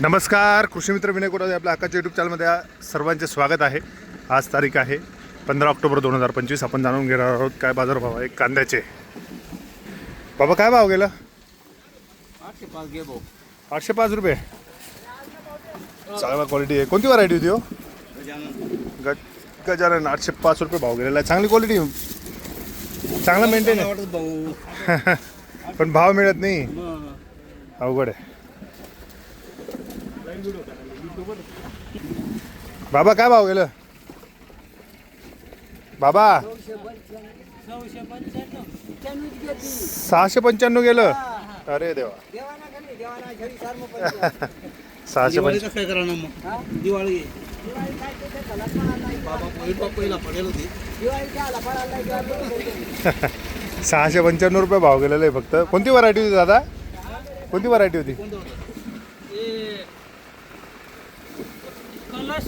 नमस्कार कृषी मित्र विनय कोटाचे आपल्या हक्काच्या यूट्यूब चॅनलमध्ये सर्वांचे स्वागत आहे. आज तारीख आहे पंधरा ऑक्टोबर दोन हजार पंचवीस. आपण जाणून घेणार आहोत काय बाजारभाव आहे कांद्याचे. बाबा काय भाव गेला? आठशे पाच घे भाऊ आठशे पाच रुपये. चांगला क्वालिटी आहे. कोणती व्हरायटी होती हो? गजानन गज गजानन आठशे पाच रुपये भाव गेलेला आहे. चांगली क्वालिटी चांगला मेंटेन आहे. पण भाव मिळत नाही. अवघड आहे. बाबा काय भाव गेलं? बाबा सहाशे पंच्याण्णव गेलं? अरे देवा. सहाशे काय मग? दिवाळी. सहाशे पंच्याण्णव रुपये भाव गेलेला आहे फक्त. कोणती व्हरायटी होती दादा? कोणती व्हरायटी होतं? कलश.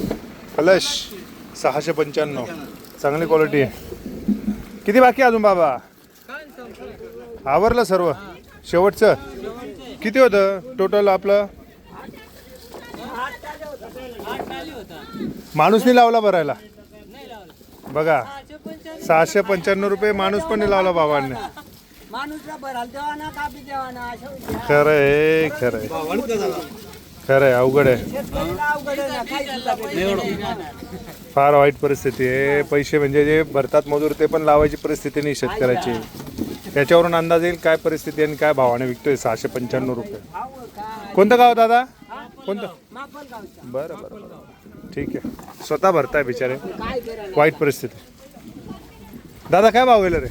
कलश. सहाशे पंच्याण्णव. चांगली क्वालिटी आहे. किती बाकी अजून बाबा? आवरलं सर्व. शेवटचं. किती होतं टोटल आपलं? माणूस नाही लावला भरायला. बघा. सहाशे पंच्याण्णव रुपये माणूस पण नाही लावला बाबांनी. माणूसला भराल देवा ना कापी देवा ना. अशा विषय. खरं आहे खरं आहे खरंय खरं आहे अवघड आहे. फार वाईट परिस्थिती आहे. पैसे म्हणजे जे भरतात मजूर ते पण लावायची परिस्थिती नाही शेतकऱ्याची. त्याच्यावरून अंदाज येईल काय परिस्थिती आणि काय भावाने विकतोय सहाशे पंच्याण्णव रुपये. कोणतं गाव दादा? कोणतं? बरं बरं बरं. ठीक आहे. स्वतः भरताय बिचारे. वाईट परिस्थिती. दादा काय भाव गेलं रे?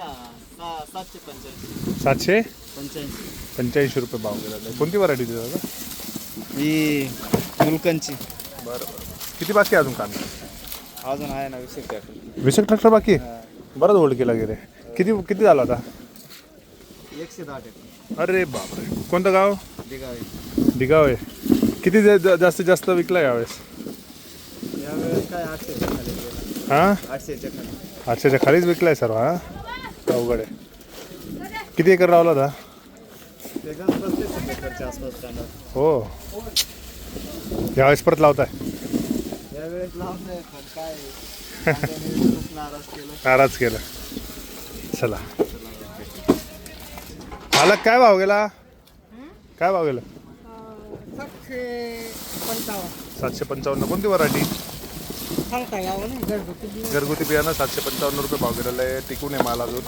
सातशे पंच्याऐंशी. सातशे? पंच्याऐंशी. पंच्याऐंशी रुपये भाव गेला. कोणती व्हरायटी होती दादा? ही मुलकांची बरं बरं. किती बाकी आहे अजून कांदा? अजून आहे ना विषय ट्रॅक्टर वीस एक ट्रॅक्टर बाकी? आहे? बरंच होल्ड केला गेले. किती किती झाला आता? एकशे दहा ट्रॅक्टर अरे बापरे. कोणतं गाव? दिगावे दिगाव आहे किती जा- जा- जास्तीत जास्त विकला यावेळेस? यावेळेस काय खाली गेला. हां? आठशेच्या खाली. आठशेच्या खालीच विकलाय सर्व हा? अवघड आहे. किती एकर लावला होता? हो. यावेळेस परत लावताय? नाराज केलं. चला. मालक काय भाव गेला? काय भाव गेला? सातशे पंचावन्न. सातशे पंचावन्न. कोणती व्हरायटी सांगता यावं ना घरगुती बी. घरगुती बियाणं सातशे पंचावन्न रुपये भाव गेलेला आहे. टिकून आहे माल अजून.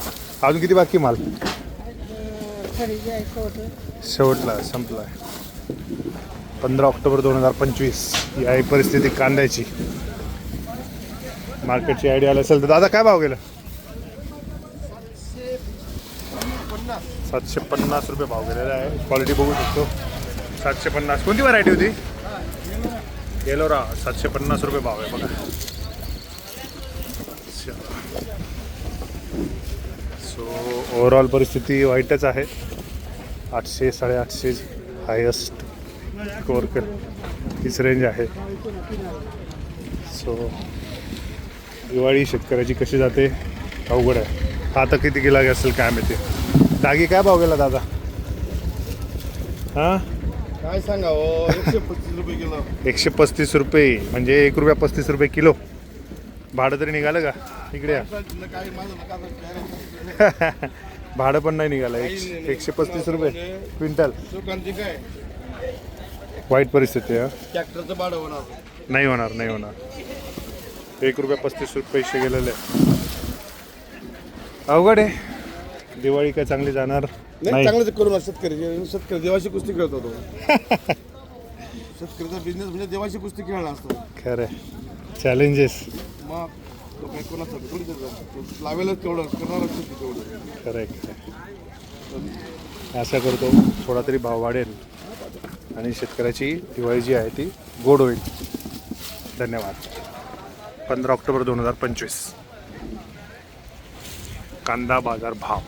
अजून किती बाकी माल? खरेदी होतं शेवटला. संपला आहे. पंधरा ऑक्टोबर दोन हजार पंचवीस ही आहे परिस्थिती कांद्याची. मार्केटची आयडिया आली असेल तर दादा काय भाव गेला? सातशे पन्नास रुपये भाव गेलेला आहे. क्वालिटी बघू शकतो. सातशे पन्नास. कोणती व्हरायटी होती? गेलोरा सातशे पन्नास रुपये भाव आहे बघा. सो ओव्हरऑल परिस्थिती वाईटच आहे. आठशे साडेआठशे हायस्ट स्कोअर कर. हीच रेंज आहे. सो दिवाळी शेतकऱ्याची कशी जाते अवघड आहे. आता किती गेला असेल काय माहिती. दागी काय भाव गेला दादा? हां? काय सांगा हो? एकशे पस्तीस रुपये किलो. एकशे पस्तीस रुपये म्हणजे एक रुपया पस्तीस रुपये किलो. भाडं तरी निघालं का? इकडे या. काय माझं नका भाडं पण नाही निघालं एकशे एकशे पस्तीस रुपये. क्विंटल. दुकानची काय? वाईट परिस्थिती आहे हा. ट्रॅक्टरचं भाडं होणार. नाही होणार नाही होणार. एक रुपया पस्तीस रुपये पैसे गेलेले. अवघड आहे. दिवाळी काय चांगली जाणार? नाही. करू ना शेतकरी. शेतकरी देवाची कुस्ती खेळतो तो. शेतकऱ्याचा बिझनेस म्हणजे देवाची कुस्ती खेळला असतो. खरं चॅलेंजेस मग तो काय कोणासाठी थोडी देतो. लावेलच तेवढं करणारच शेती तेवढं. खरं आहे खरं आहे. आशा करतो थोडा तरी भाव वाढेल आणि शेतकऱ्याची दिवाळी जी आहे ती गोड होईल. धन्यवाद. पंधरा ऑक्टोबर दोन हजार पंचवीस. कांदा बाजार भाव.